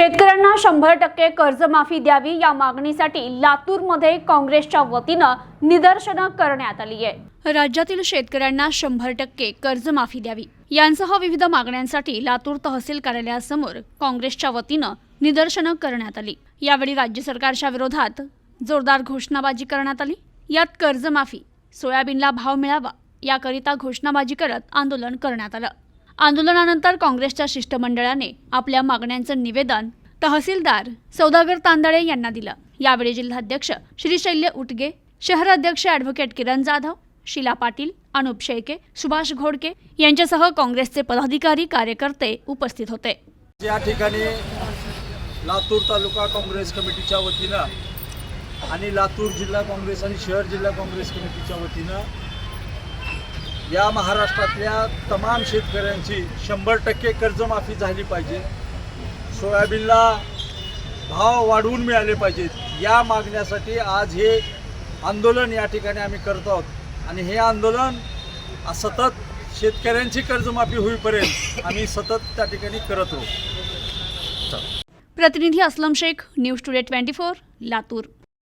शेतकऱ्यांना शंभर टक्के कर्जमाफी द्यावी या मागणीसाठी लातूरमध्ये काँग्रेसच्या वतीनं निदर्शनं करण्यात आली आहे. राज्यातील शेतकऱ्यांना शंभर टक्के कर्जमाफी द्यावी. यांसह विविध मागण्यांसाठी लातूर तहसील कार्यालयासमोर काँग्रेसच्या वतीनं निदर्शनं करण्यात आली. यावेळी राज्य सरकारच्या विरोधात जोरदार घोषणाबाजी करण्यात आली. यात कर्जमाफी सोयाबीनला भाव मिळावा याकरिता घोषणाबाजी करत आंदोलन करण्यात आलं. आंदोलनानंतर काँग्रेसच्या शिष्टमंडळाने आपल्या मागण्यांचं निवेदन तहसीलदार सौदागर तांदळे यांना दिलं. यावेळी जिल्हाध्यक्ष श्रीशैल्य उटगे उटगे शहराध्यक्ष ॲडव्होकेट किरण जाधव शिला पाटील अनुप शेळके सुभाष घोडके यांच्यासह काँग्रेसचे पदाधिकारी कार्यकर्ते उपस्थित होते. या ठिकाणी लातूर तालुका काँग्रेस कमिटीच्या वतीनं आणि लातूर जिल्हा काँग्रेस आणि शहर जिल्हा काँग्रेस कमिटीच्या वतीनं या महाराष्ट्रातल्या तमाम शेतकऱ्यांची शंभर टक्के कर्जमाफी झाली पाहिजे. सोयाबीनला भाव वाढवून मिळाले पाहिजेत. या मागण्यासाठी आज हे आंदोलन या ठिकाणी आम्ही करत आहोत. आणि हे आंदोलन सतत शेतकऱ्यांची कर्जमाफी होईपर्यंत आम्ही सतत त्या ठिकाणी करत आहोत. प्रतिनिधी Aslam Shaikh News Today twenty four Latur.